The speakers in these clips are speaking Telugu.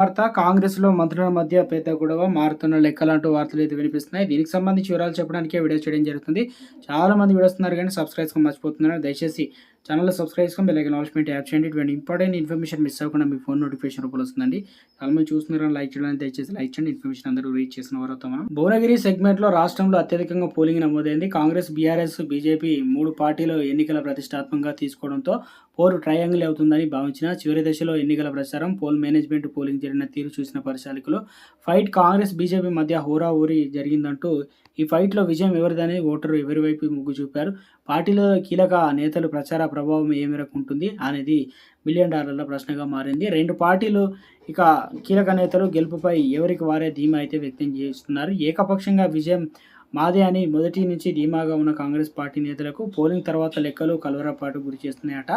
వార్త కాంగ్రెస్లో మంత్రుల మధ్య పెద్ద గొడవ మారుతున్న లెక్కలాంటి వార్తలు అయితే వినిపిస్తున్నాయి. దీనికి సంబంధించి వివరాలు చెప్పడానికే వీడియో చేయడం జరుగుతుంది. చాలా మంది వీడియోస్తున్నారు కానీ సబ్స్క్రైబ్ మర్చిపోతున్నారు. దయచేసి ఛానల్ సబ్స్క్రైబ్ చేసుకొని బెల్ అనౌన్స్మెంట్ యాప్ చేయండి. ఇటువంటి ఇంపార్టెంట్ ఇన్ఫర్మేషన్ మిస్ అవ్వకుండా మీ ఫోన్ నోటిఫికేషన్ రూపంలో వస్తుందండి. చాలా మంది చూస్తున్నారని లైక్ చేయడానికి దయచేసి లైక్ చేయండి. ఇన్ఫర్మేషన్ అందరూ రీచ్ చేసిన వారు మనం. భువనగిరి సెగ్మెంట్లో రాష్ట్రంలో అత్యధికంగా పోలింగ్ నమోదైంది. కాంగ్రెస్ బీఆర్ఎస్ బీజేపీ మూడు పార్టీలు ఎన్నికల ప్రతిష్టాత్మకంగా తీసుకోవడంతో పోరు ట్రయాంగిల్ అవుతుందని భావించిన చివరి దశలో ఎన్నికల ప్రచారం పోల్ మేనేజ్మెంట్ పోలింగ్ జరిగిన తీరు చూసిన పరిశాలకులు ఫైట్ కాంగ్రెస్ బీజేపీ మధ్య హోరా ఊరి జరిగిందంటూ ఈ ఫైట్లో విజయం ఎవరిదని ఓటరు ఎవరి వైపు మొగ్గు చూపారు? పార్టీలో కీలక నేతలు ప్రచార ప్రభావం ఏ మేరకు ఉంటుంది అనేది మిలియన్ డాలర్ల ప్రశ్నగా మారింది. రెండు పార్టీలు ఇక కీలక నేతలు గెలుపుపై ఎవరికి వారే ధీమా అయితే వ్యక్తం చేస్తున్నారు. ఏకపక్షంగా విజయం మాదే అని మొదటి నుంచి ధీమాగా ఉన్న కాంగ్రెస్ పార్టీ నేతలకు పోలింగ్ తర్వాత లెక్కలు కలవరపాటు గురి చేస్తున్నాయట.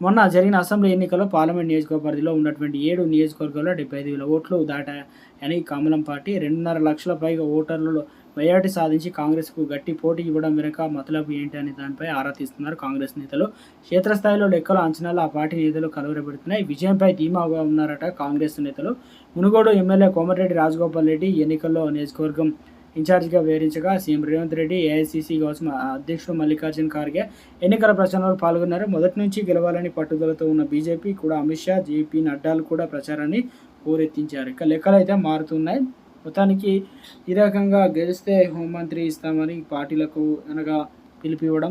మొన్న జరిగిన అసెంబ్లీ ఎన్నికల్లో పార్లమెంట్ నియోజకవర్గ పరిధిలో ఉన్నటువంటి ఏడు నియోజకవర్గాల్లో డెబ్బై ఐదు వేల ఓట్లు దాటాయని కమలం పార్టీ రెండున్నర లక్షల పైగా ఓటర్లలో మెజార్టీ సాధించి కాంగ్రెస్కు గట్టి పోటీ ఇవ్వడం వెనుక మతలబు ఏంటి అనే దానిపై ఆరా తీస్తున్నారు కాంగ్రెస్ నేతలు. క్షేత్రస్థాయిలో లెక్కలు అంచనాలు ఆ పార్టీ నేతలు కలవరపెడుతున్నాయి. విజయంపై ధీమాగా ఉన్నారట కాంగ్రెస్ నేతలు. మునుగోడు ఎమ్మెల్యే కోమటిరెడ్డి రాజగోపాల్ రెడ్డి ఎన్నికల్లో నియోజకవర్గం ఇన్ఛార్జిగా వివరించగా సీఎం రేవంత్ రెడ్డి ఏఐసీసీ కోసం అధ్యక్షుడు మల్లికార్జున్ ఖార్గే ఎన్నికల ప్రచారంలో పాల్గొన్నారు. మొదటి నుంచి గెలవాలని పట్టుదలతో ఉన్న బీజేపీ కూడా అమిత్ షా జేపీ నడ్డాలు కూడా ప్రచారాన్ని ఊరెత్తించారు. ఇక లెక్కలు అయితే మారుతున్నాయి. మొత్తానికి ఈ రకంగా గెలిస్తే హోంమంత్రి ఇస్తామని పార్టీలకు అనగా పిలిపివ్వడం